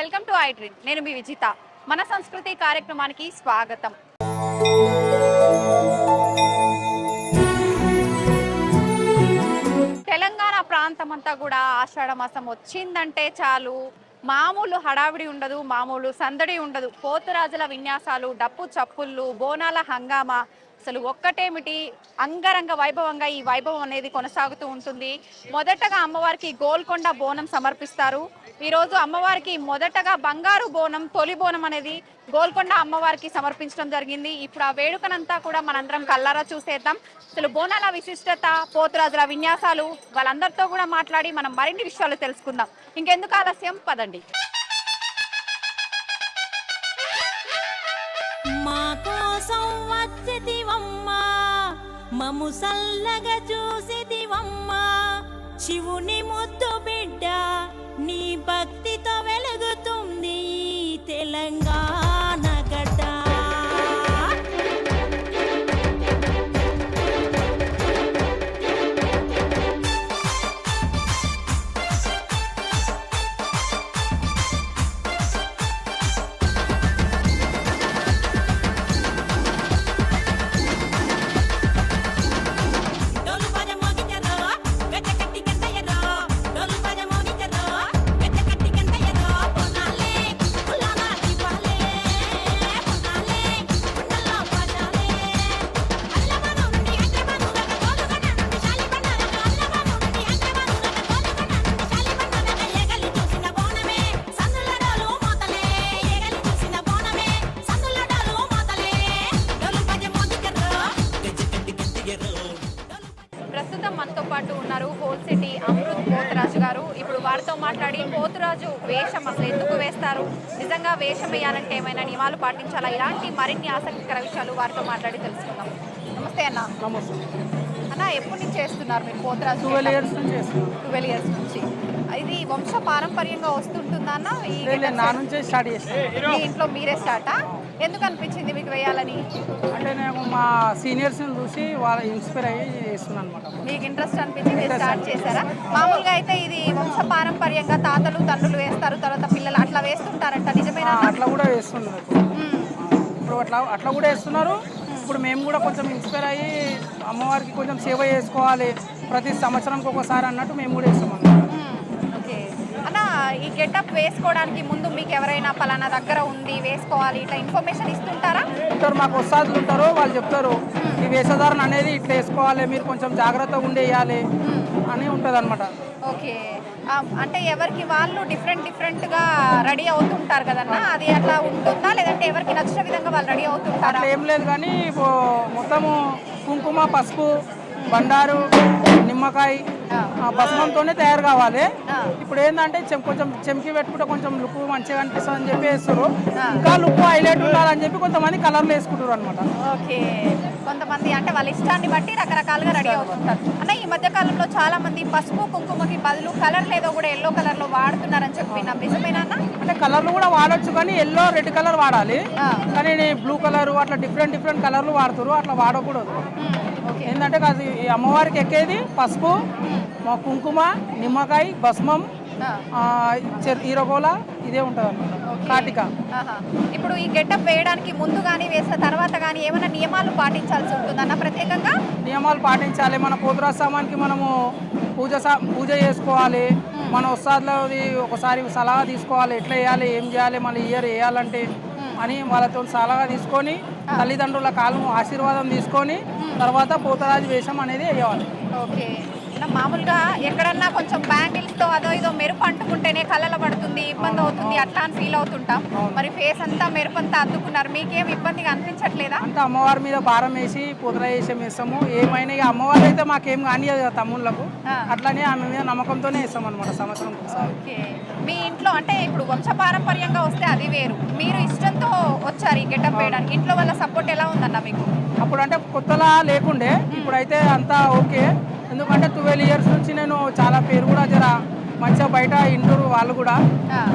Welcome to I dream. నేను మీ విజిత. మన సంస్కృతి కార్యక్రమానికి స్వాగతం. తెలంగాణ ప్రాంతం అంతా కూడా ఆషాఢ మాసం వచ్చిందంటే చాలు. మామూలు హడావిడి ఉండదు మామూలు సందడి ఉండదు. పోతురాజుల విన్యాసాలు డప్పు చప్పుళ్ళు బోనాల హంగామా అసలు ఒక్కటేమిటి? అంగరంగ వైభవంగా ఈ వైభవం అనేది కొనసాగుతూ ఉంటుంది. మొదటగా అమ్మవారికి గోల్కొండ బోనం సమర్పిస్తారు. ఈరోజు అమ్మవారికి మొదటగా బంగారు బోనం తొలి బోనం అనేది గోల్కొండ అమ్మవారికి సమర్పించడం జరిగింది. ఇప్పుడు ఆ వేడుకనంతా కూడా మనందరం కల్లారా చూసేద్దాం. అసలు బోనాల విశిష్టత పోతురాజుల విన్యాసాలు వాళ్ళందరితో కూడా మాట్లాడి మనం మరిన్ని విషయాలు తెలుసుకుందాం. ఇంకెందుకు ఆలస్యం? పదండి. మము సల్లగా చూసితివమ్మా. శివుని ముద్దు బిడ్డ నీ భక్తి వారితో మాట్లాడి పోతురాజు వేషం అసలు ఎందుకు వేస్తారు? నిజంగా వేషం వేయాలంటే ఏమైనా నియమాలు పాటించాలా? ఇలాంటి మరిన్ని ఆసక్తికర విషయాలు వారితో మాట్లాడి తెలుసుకుందాం. నమస్తే అన్న. నమస్తే. అన్న ఎప్పటి నుంచి చేస్తున్నారు మీరు పోతురాజు ట్వెల్వ్ ఇయర్స్ నుంచి ట్వెల్వ్ ఇయర్స్ నుంచి. ఇది వంశ పారంపర్యంగా వస్తుంటుందా అన్న ఈ లేదు, లేదు, నా? నుంచే స్టార్ట్ చేస్తాను మీ ఇంట్లో మీరే స్టార్టా? ఎందుకు అనిపించింది మీకు వేయాలని? అంటే నేను మా సీనియర్స్ని చూసి వాళ్ళ ఇన్స్పైర్ అయ్యి చేస్తున్నాను అనమాట మీకు ఇంట్రెస్ట్ అనిపించి మీరు స్టార్ట్ చేశారా? మామూలుగా అయితే ఇది వంశ పారంపర్యంగా తాతలు తండ్రులు వేస్తారు తర్వాత పిల్లలు అట్లా వేస్తుంటారంట. నిజమేనా? అట్లా కూడా వేస్తున్నారు. ఇప్పుడు అట్లా అట్లా కూడా వేస్తున్నారు. ఇప్పుడు మేము కూడా కొంచెం ఇన్స్పైర్ అయ్యి అమ్మవారికి కొంచెం సేవ చేసుకోవాలి. ప్రతి సంవత్సరంకి ఒకసారి అన్నట్టు మేము కూడా వేస్తాం ఈ గెటప్ వేసుకోవడానికి ముందు మీకు ఎవరైనా పలానా దగ్గర ఉంది వేసుకోవాలి ఇట్లా ఇన్ఫర్మేషన్ ఇస్తుంటారా? ఉంటారు మాకు వస్తాదులు ఉంటారు వాళ్ళు చెప్తారు ఈ వేషధారణ అనేది ఇట్లా వేసుకోవాలి మీరు కొంచెం జాగ్రత్తగా ఉండేయాలి అని ఉంటుంది అనమాట ఓకే అంటే ఎవరికి వాళ్ళు డిఫరెంట్ డిఫరెంట్గా రెడీ అవుతుంటారు కదన్నా? అది అట్లా ఉంటుందా? లేదంటే ఎవరికి నచ్చిన విధంగా వాళ్ళు రెడీ అవుతుంటారా? ఏం లేదు కానీ మొత్తము కుంకుమ పసుపు బండారు నిమ్మకాయ భస్మంతోనే తయారు కావాలి. ఇప్పుడు ఏంటంటే చెం- కొంచెం చెంకి పెట్టుకుంటే కొంచెం లుక్ మంచిగా అనిపిస్తుంది అని చెప్పి వేస్తారు. ఇంకా లుక్ హైలైట్ ఉండాలని చెప్పి కొంతమంది కలర్లు వేసుకుంటారు అనమాట ఓకే. కొంతమంది అంటే వాళ్ళ ఇష్టాన్ని బట్టి రకరకాలుగా రెడీ అవుతుంటారు. అన్న ఈ మధ్య కాలంలో చాలా మంది పసుపు కుంకుమకి బదులు కలర్ లేదో కూడా ఎల్లో కలర్లో వాడుతున్నారని చెప్పి నా నిజమేనా? అంటే కలర్లు కూడా వాడొచ్చు కానీ ఎల్లో రెడ్ కలర్ వాడాలి. కానీ బ్లూ కలర్ అట్లా డిఫరెంట్ డిఫరెంట్ కలర్లు వాడుతారు అట్లా వాడకూడదు. ఏంటంటే కాదు ఈ అమ్మవారికి ఎక్కేది పసుపు మా కుంకుమ నిమ్మకాయ భస్మం ఈరగోల ఇదే ఉంటుంది అనమాట. కాటిక. ఇప్పుడు ఈ గెటప్ వేయడానికి ముందు కానీ వేసిన తర్వాత కానీ ఏమైనా నియమాలు పాటించాల్సి ఉంటుందన్న ప్రత్యేకంగా? నియమాలు పాటించాలి. మన పోతురా సామాన్కి మనము పూజ పూజ చేసుకోవాలి. మన వస్తాదులది ఒకసారి సలహా తీసుకోవాలి. ఎట్లా వేయాలి ఏం చేయాలి మళ్ళీ ఇయర్ వేయాలంటే అని వాళ్ళతో సలహా తీసుకొని తల్లిదండ్రుల కాలం ఆశీర్వాదం తీసుకొని తర్వాత పోతరాజు వేషం అనేది వేయాలి. ఓకే. అన్న, మామూలుగా ఎక్కడన్నా కొంచెం బ్యాంగిల్స్తో అదో ఇదో మెరుపు అంటుకుంటేనే కళ్ళలో పడుతుంది ఇబ్బంది అవుతుంది అట్లా అని ఫీల్ అవుతుంటాం. మరి ఫేస్ అంతా మెరుపు అంతా అద్దుకున్నారు. మీకేం ఇబ్బందిగా అనిపించట్లేదా? అంటే అమ్మవారి మీద భారం వేసి పూతరా వేషం వేస్తాము ఏమైనా ఇక అమ్మవారు అయితే మాకేం కానియదు కదా తమ్ముళ్ళకు. అట్లనే ఆమె మీద నమ్మకంతోనే వేస్తాం అనమాట సంవత్సరం మీ ఇంట్లో అంటే ఇప్పుడు వంశపారంపర్యంగా వస్తే అది వేరు. మీరు ఇష్టంతో వచ్చారు ఈ గెటప్ వేయడానికి. ఇంట్లో వాళ్ళ సపోర్ట్ ఎలా ఉందన్న మీకు? అప్పుడు అంటే కొత్తలా లేకుండే. ఇప్పుడైతే అంతా ఓకే. ఎందుకంటే ట్వెల్వ్ ఇయర్స్ నుంచి నేను చాలా పేరు కూడా జర మంచిగా బయట ఇంటూరు వాళ్ళు కూడా.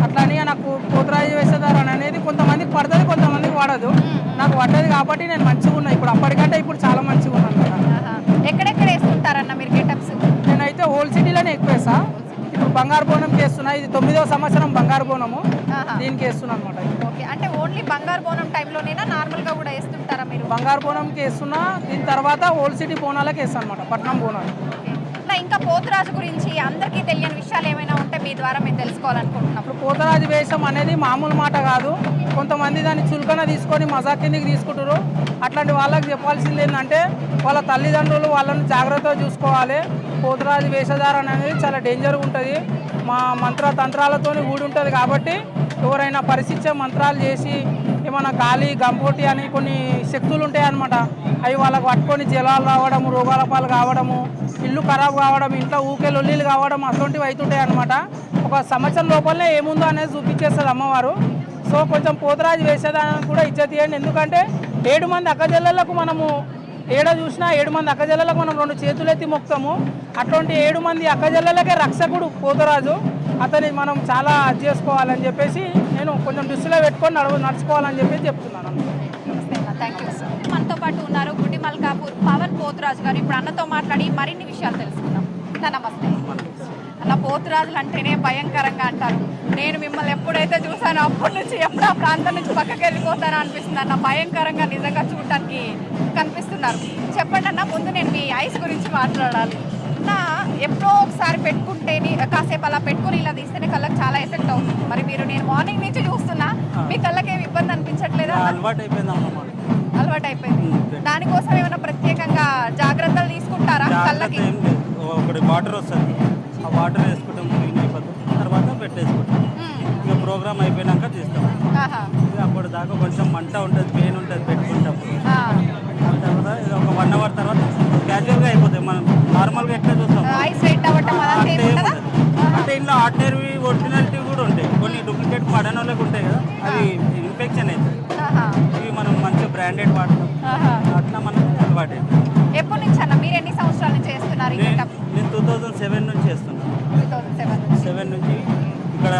అట్లానే నాకు పోతరాజు వేసేదారని అనేది కొంతమందికి పడుతుంది కొంతమందికి పడదు నాకు పడ్డది కాబట్టి నేను మంచిగా ఉన్నా. ఇప్పుడు అప్పటికంటే ఇప్పుడు చాలా మంచిగా ఉన్నాను. ఎక్కడెక్కడ వేస్తుంటారన్న మీరు గెటప్స్? నేనైతే హోల్ సిటీలోనే ఎక్కువ వేసా. ఇప్పుడు బంగారు బోనంకి వేస్తున్నా ఇది తొమ్మిదో సంవత్సరం బంగారు బోనము. దీనికి వేస్తున్నా అనమాట ఓకే. అంటే ఓన్లీ బంగారు బోనం టైంలోనేనా? నార్మల్గా కూడా వేస్తుంటారా మీరు? బంగారు బోనంకి వేస్తున్నా. దీని తర్వాత ఓల్డ్ సిటీ బోనాలకి వేస్తాను అనమాట పట్నం బోనాలు. ఓకే. ఇంకా పోతురాజు గురించి అందరికీ తెలియని విషయాలు ఏమైనా ఉంటే మీ ద్వారా మేము తెలుసుకోవాలనుకుంటున్నాం. ఇప్పుడు పోతరాజు వేషం అనేది మామూలు మాట కాదు. కొంతమంది దాన్ని చులకన తీసుకొని మజా కిందికి తీసుకుంటారు అట్లాంటి వాళ్ళకి చెప్పాల్సింది ఏంటంటే వాళ్ళ తల్లిదండ్రులు వాళ్ళని జాగ్రత్తగా చూసుకోవాలి. పోతురాజు వేషధారణ అనేది చాలా డేంజర్గా ఉంటుంది. మా మంత్ర తంత్రాలతో కూడి ఉంటుంది కాబట్టి ఎవరైనా పరిశిక్ష మంత్రాలు చేసి ఏమైనా గాలి గంపోటి అని కొన్ని శక్తులు ఉంటాయి అన్నమాట అవి వాళ్ళకు పట్టుకొని జలాలు రావడము రోగాల పాలు కావడము ఇల్లు ఖరాబ్ కావడం ఇంట్లో ఊకే లొల్లీలు కావడం అటువంటివి అవుతుంటాయి అనమాట ఒక సంవత్సరం లోపలనే ఏముందో అనేది చూపించేస్తుంది అమ్మవారు. సో కొంచెం పోతరాజు వేసేదానికి కూడా ఇజ్జత్ ఇవ్వండి. ఎందుకంటే ఏడు మంది అక్కజల్లలకు మనము ఏడ చూసినా ఏడు మంది అక్కజల్లలకు మనం రెండు చేతులెత్తి మొక్తాము అటువంటి ఏడు మంది అక్కజల్లలకే రక్షకుడు పోతరాజు. అతని మనం చాలా అది చేసుకోవాలని చెప్పేసి నేను కొంచెం దృష్టిలో పెట్టుకొని నడవ నడుచుకోవాలని చెప్పేసి చెప్తున్నాను. థ్యాంక్ యూ సార్ మనతో పాటు ఉన్నారు గుడిమల్కాపూర్ పవన్ పోతురాజు గారు. ఇప్పుడు అన్నతో మాట్లాడి మరిన్ని విషయాలు తెలుసుకుందాం. నమస్తే. అన్న పోతురాజులు అంటేనే భయంకరంగా అంటారు. నేను మిమ్మల్ని ఎప్పుడైతే చూసానో అప్పటి నుంచి ఎప్పుడు ఆ ప్రాంతం నుంచి పక్కకి వెళ్ళిపోతానో అనిపిస్తుంది అన్న. భయంకరంగా నిజంగా చూడటానికి కనిపిస్తున్నారు. చెప్పండి అన్న ముందు నేను మీ ఐస్ గురించి మాట్లాడాలి. నా ఎప్పుడో ఒకసారి పెట్టుకుంటేనే కాసేపు అలా పెట్టుకుని ఇలా తీస్తేనే కళ్ళకి చాలా ఎఫెక్ట్ అవుతుంది. మరి మీరు నేను మార్నింగ్ నుంచి చూస్తున్నా మీ కళ్ళకి ఏమి ఇబ్బంది అనిపించట్లేదా? అలవాటు అయిపోయిందమ్మా మాకు. అలవాటు అయిపోయింది దానికోసం ఏమైనా ప్రత్యేకంగా జాగ్రత్తలు తీసుకుంటారా కళ్ళకి? ఒకటి వాటర్ వస్తుంది. ఆ వాటర్ వేసుకుంటాం క్లీన్ అయిపోతాం తర్వాత పెట్టేసుకుంటాం. ఇక ప్రోగ్రామ్ అయిపోయినాక తీస్తాం. అప్పుడు దాకా కొంచెం మంట ఉంటుంది పెయిన్ ఉంటుంది ఒరిజినాలిటీ కూడా ఉంటాయి. కొన్ని డూప్లికేట్ పడని వాళ్ళకి ఉంటాయి కదా అవి ఇన్ఫెక్షన్ అవుతుంది ఆహా. ఇవి మనం మంచిగా బ్రాండెడ్ వాడతాం. అట్లా మనకి అలవాటు ఎప్పటి నుంచి అన్న? మీరు ఎన్ని సంవత్సరాల నుంచి చేస్తున్నారు నేను టూ థౌజండ్ సెవెన్ నుంచి చేస్తున్నాను. సెవెన్ నుంచి. ఇక్కడ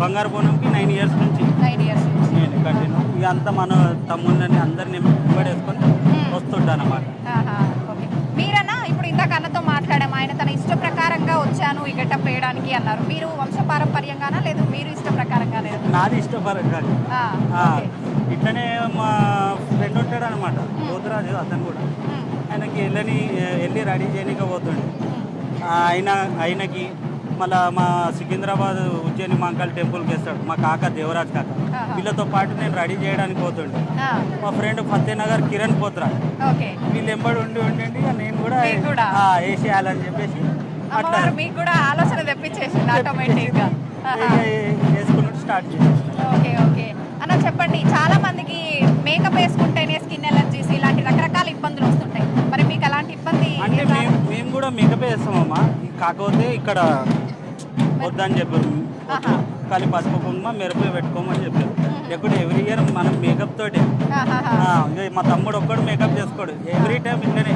బంగారు బోనంకి నైన్ ఇయర్స్ నుంచి నైన్ ఇయర్స్ నేను కంటిన్యూ ఇక అంతా మన తమ్ముళ్ళని అందరిని వెంబడేసుకొని వస్తుంటాను అన్నమాట మీరన్నా ఆయన తన ఇష్ట ప్రకారంగా వచ్చాను ఈ గెటప్ వేయడానికి అన్నారు. మీరు వంశపారంపర్యంగానా లేదు మీరు ఇష్ట ప్రకారంగానే నాది ఇష్టపరంగా. ఇట్లనే మా ఫ్రెండ్ ఉంటాడు అనమాట పోతురాజు అతను కూడా. ఆయనకి వెళ్ళని వెళ్ళి రెడీ చేయడానికి పోతుండే. ఆయన ఆయనకి మళ్ళా మా సికింద్రాబాద్ ఉజ్జయిని మాంకాల్ టెంపుల్కి వేస్తాడు. మా కాక దేవరాజ్ కాక. వీళ్ళతో పాటు నేను రెడీ చేయడానికి పోతుండే. మా ఫ్రెండ్ ఫతేనగర్ కిరణ్ పోత్రా. ఓకే. వీళ్ళు ఎంబడి ఉండి ఉండండి ఇక నేను కూడా వేసేయాలని చెప్పేసి అట్లా మీకు కూడా ఆలోచన తెప్పించేసింది. వేసుకున్నట్టు స్టార్ట్ చేసేసిన ఓకే ఓకే. అన్న చెప్పండి చాలా మందికి మేకప్ వేసుకుంటేనే స్కిన్ ఎలర్జీస్ ఇలాంటి రకరకాల ఇబ్బందులు వస్తుంటాయి. మరి మీకు అలాంటి ఇబ్బంది అంటే? మేము మేము కూడా మేకప్ వేస్తామమ్మా. కాకపోతే ఇక్కడ వద్దని చెప్పారు. ఖాళీ పసుపు కుంకుమ మెరుపు పెట్టుకోమని చెప్పారు. లేకుంటే ఎవ్రీ ఇయర్ మనం మేకప్ తోటి. మా తమ్ముడు ఒక్కడు మేకప్ చేసుకోడు. ఎవ్రీ టైం ఇట్లనే.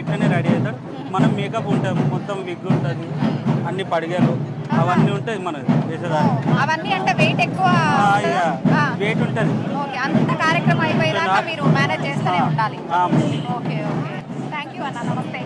ఇట్లనే రెడీ అవుతాడు. మనం మేకప్ ఉంటుంది మొత్తం విగ్ ఉంటుంది. అన్ని పడిగలు. అవన్నీ ఉంటాయి మన వేసేదాన్ని అవన్నీ అంటే వెయిట్ ఎక్కువ వెయిట్ ఉంటుంది? అంత కార్యక్రమం అయిపోయేదాకా మీరు మేనేజ్ చేస్తూనే ఉండాలి. Okay okay. థ్యాంక్ యూ అన్న నమస్తే.